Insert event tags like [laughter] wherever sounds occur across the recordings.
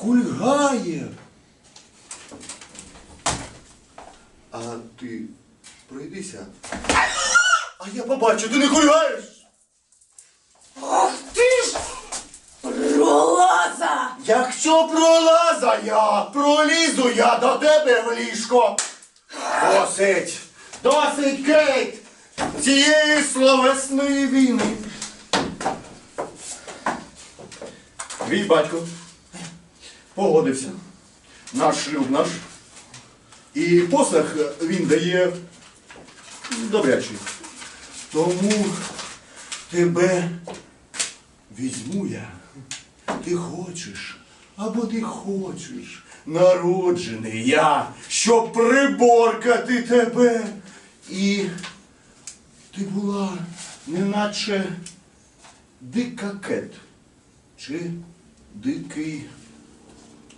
кульгає. А ти пройдися. А я побачу, ти не кульгаєш. Ах ти ж! Пролаза! Якщо пролаза я, пролізу я до тебе в ліжко. Досить, досить, Кейт, цієї словесної війни. Твій батько погодився. Наш шлюб наш. І посаг він дає добрячий. Тому тебе візьму я. Ти хочеш, або ти хочеш, народжений я, щоб приборкати тебе. І ти була неначе дика кет чи дикий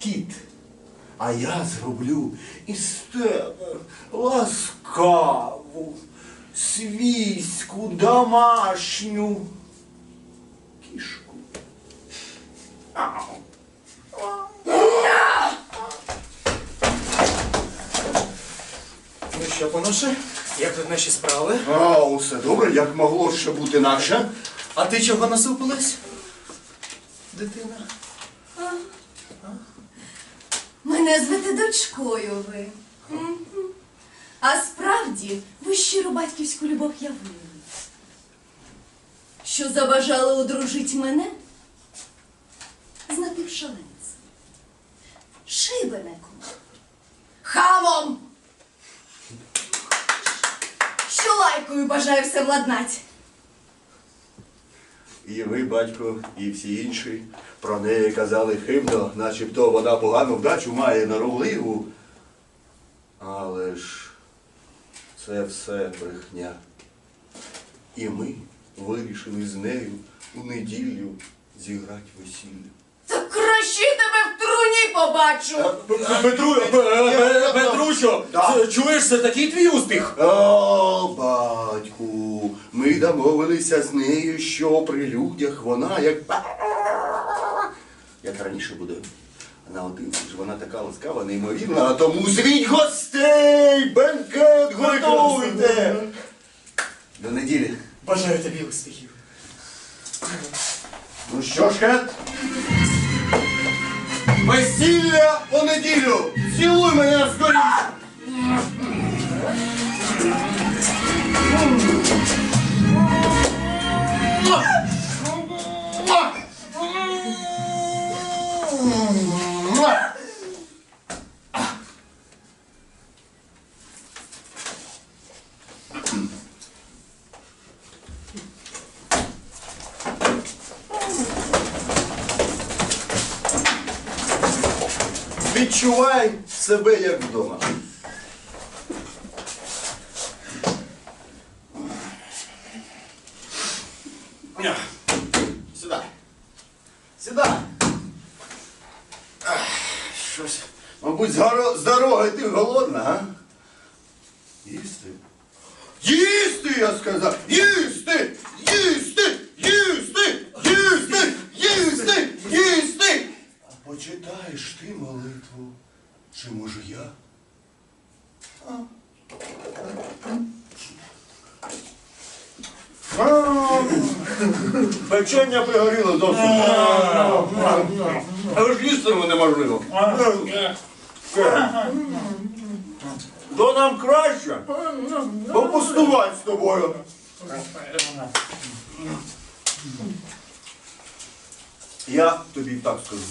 кіт. А я зроблю із тебе ласкаву, свійську, домашню кішку. Ну що, паноше, як тут наші справи? А, усе добре, як могло ще бути інакше. А ти чого насупилась? Дитина. Мене звете дочкою ви. А справді ви щиру батьківську любов явили. Що забажали одружить мене з напівшаленцем, шибеником, хамом, що лайкою бажаю все владнать. І ви, батько, і всі інші про неї казали химно, начебто вона погану вдачу має норовливу. Але ж це все брехня. І ми вирішили з нею у неділю зіграти весілля. Та краще тебе в труні побачу. Петру, Петручо, чуєш, це такий твій успіх? О, батьку, ми домовилися з нею, що при людях вона як. Як раніше буде. А наодинці ж вона така ласкава, неймовірна, а тому звіть гостей! Бенкет готуйте! До неділі. Бажаю тобі успіхів. Ну що ж, Кет? Весілля у неділю! Цілуй мене скоріше! Відчувай себе як вдома. Сідай. Сідай. Щось. Мабуть, з, дороги ти голодна, а? Їсти. Їсти, я сказав! Їсти! Їсти! Їсти! Їсти! Їсти! А почитаєш ти молитву? Чи може я? Печення пригоріло зовсім. Але ж їсти неможливо. То нам краще попустувати з тобою. Я тобі так скажу.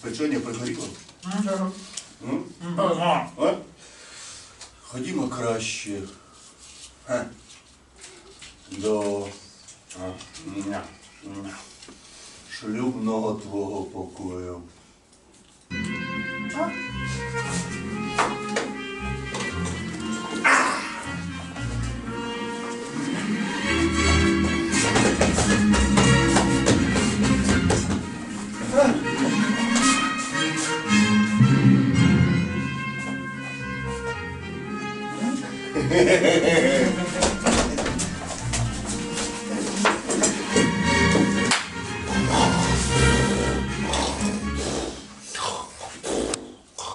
Печення пригоріло. Ходімо краще. Ге. До шлюбного твого покою. Yeah. [laughs]